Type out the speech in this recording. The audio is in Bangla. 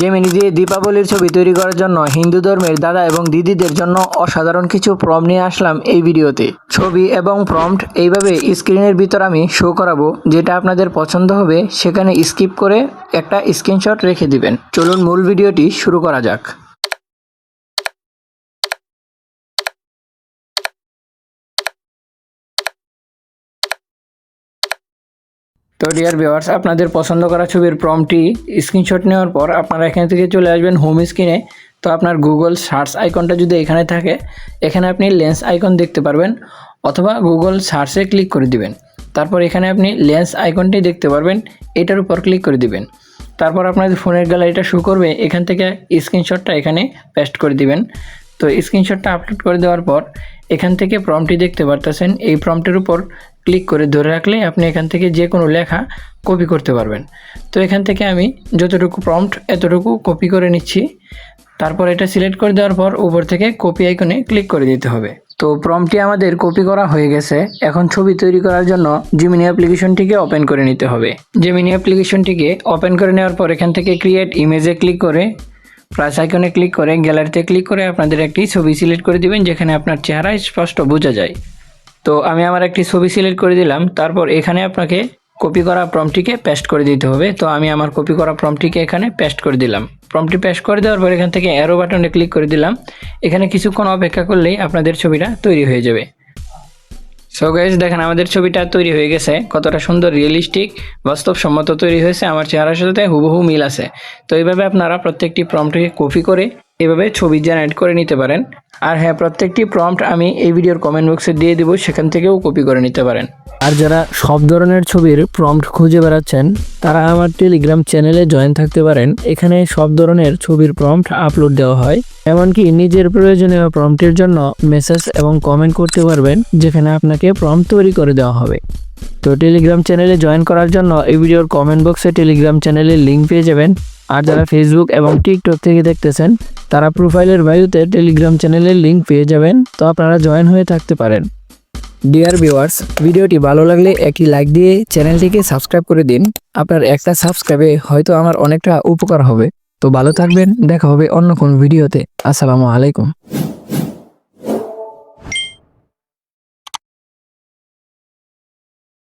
জেমিনি দিয়ে দীপাবলির ছবি তৈরি করার জন্য হিন্দু ধর্মের দাদা এবং দিদিদের জন্য অসাধারণ কিছু প্রম নিয়ে আসলাম এই ভিডিওতে। ছবি এবং প্রম্পট এইভাবে স্ক্রিনের ভিতর আমি শো করাবো, যেটা আপনাদের পছন্দ হবে, সেখানে স্কিপ করে একটা স্ক্রিনশট রেখে দিবেন। চলুন মূল ভিডিওটি শুরু করা যাক। তো ডিয়ার ভিউয়ার্স আপনাদের পছন্দ করা ছবির প্রমটি স্ক্রিনশট নেওয়ার পর আপনারা এখান থেকে চলে আসবেন হোম স্ক্রিনে তো আপনার গুগল সার্চ আইকনটা যদি এখানে থাকে, এখানে আপনি লেন্স আইকন দেখতে পারবেন অথবা গুগল সার্চে ক্লিক করে দিবেন। তারপর এখানে আপনি লেন্স আইকনটি দেখতে পারবেন, এটার উপর ক্লিক করে দিবেন। তারপর আপনাদের ফোনের গ্যালারিটা শো করবে, এখান থেকে স্ক্রিনশটটা এখানে পেস্ট করে দিবেন। তো স্ক্রিনশটটা আপলোড করে দেওয়ার পর এখান থেকে প্রম্পটি দেখতে পারতেছেন। এই প্রম্পটের উপর ক্লিক করে ধরে রাখলে আপনি এখান থেকে যে কোনো লেখা কপি করতে পারবেন। তো এখান থেকে আমি যতটুকু প্রম্পট এতটুকু কপি করে নিচ্ছি। তারপর এটা সিলেক্ট করে দেওয়ার পর উপর থেকে কপি আইকনে ক্লিক করে দিতে হবে। তো প্রম্পটি আমাদের কপি করা হয়ে গেছে। এখন ছবি তৈরি করার জন্য জিমিনি অ্যাপ্লিকেশনটিকে ওপেন করে নিতে হবে। জিমিনি অ্যাপ্লিকেশনটিকে ওপেন করে নেওয়ার পর এখান থেকে ক্রিয়েট ইমেজে ক্লিক করে প্লাস আইকনে ক্লিক করে গ্যালারিতে ক্লিক করে আপনাদের একটি ছবি সিলেক্ট করে দিবেন, যেখানে আপনার চেহারা স্পষ্ট বোঝা যায়। তো আমি আমার একটি ছবি সিলেক্ট করে দিলাম, তারপর এখানে আপনাকে কপি করা প্রমটিকে পেস্ট করে দিতে হবে। তো আমি আমার কপি করা প্রমটিকে এখানে পেস্ট করে দিলাম। প্রমটি পেস্ট করে দেওয়ার পর এখান থেকে অ্যারো বাটনে ক্লিক করে দিলাম। এখানে কিছুক্ষণ অপেক্ষা করলেই আপনাদের ছবিটা তৈরি হয়ে যাবে। সো গাইজ দেখেন, আমাদের ছবিটা তৈরি হয়ে গেছে। কতটা সুন্দর রিয়েলিস্টিক বাস্তবসম্মত তৈরি হয়েছে। আমার চেহারার সাথে হুবহু মিল আছে। তো এইভাবে আপনারা প্রত্যেকটি প্রম্পটকে কপি করে এভাবে ছবি জেনারেট করে নিতে পারেন। আর হ্যাঁ প্রত্যেকটি প্রম্পট আমি এই ভিডিওর কমেন্ট বক্সে দিয়ে দিব, সেখান থেকেও কপি করে নিতে পারেন। আর যারা সব ধরনের ছবির প্রম্পট খুঁজে বেড়াচ্ছেন, তারা আমার টেলিগ্রাম চ্যানেলে জয়েন থাকতে পারেন। এখানে সব ধরনের ছবির প্রম্পট আপলোড দেওয়া হয়। এমনকি নিজের প্রয়োজনীয় প্রম্পটের জন্য মেসেজ এবং কমেন্ট করতে পারবেন, যেখানে আপনাকে প্রম্পট তৈরি করে দেওয়া হবে। তো টেলিগ্রাম চ্যানেলে জয়েন করার জন্য এই ভিডিওর কমেন্ট বক্সে টেলিগ্রাম চ্যানেলের লিঙ্ক পেয়ে যাবেন। আর যারা ফেসবুক এবং টিকটক থেকে দেখতেছেন, তারা প্রোফাইলের বায়ুতে টেলিগ্রাম চ্যানেলের লিঙ্ক পেয়ে যাবেন। তো আপনারা জয়েন হয়ে থাকতে পারেন। ডিয়ার ভিউয়ার্স ভিডিওটি ভালো লাগলে একটি লাইক দিয়ে চ্যানেলটিকে সাবস্ক্রাইব করে দিন। আপনার একটা সাবস্ক্রাইবে হয়তো আমার অনেকটা উপকার হবে। তো ভালো থাকবেন, দেখা হবে অন্য কোন ভিডিওতে আসসালামু আলাইকুম।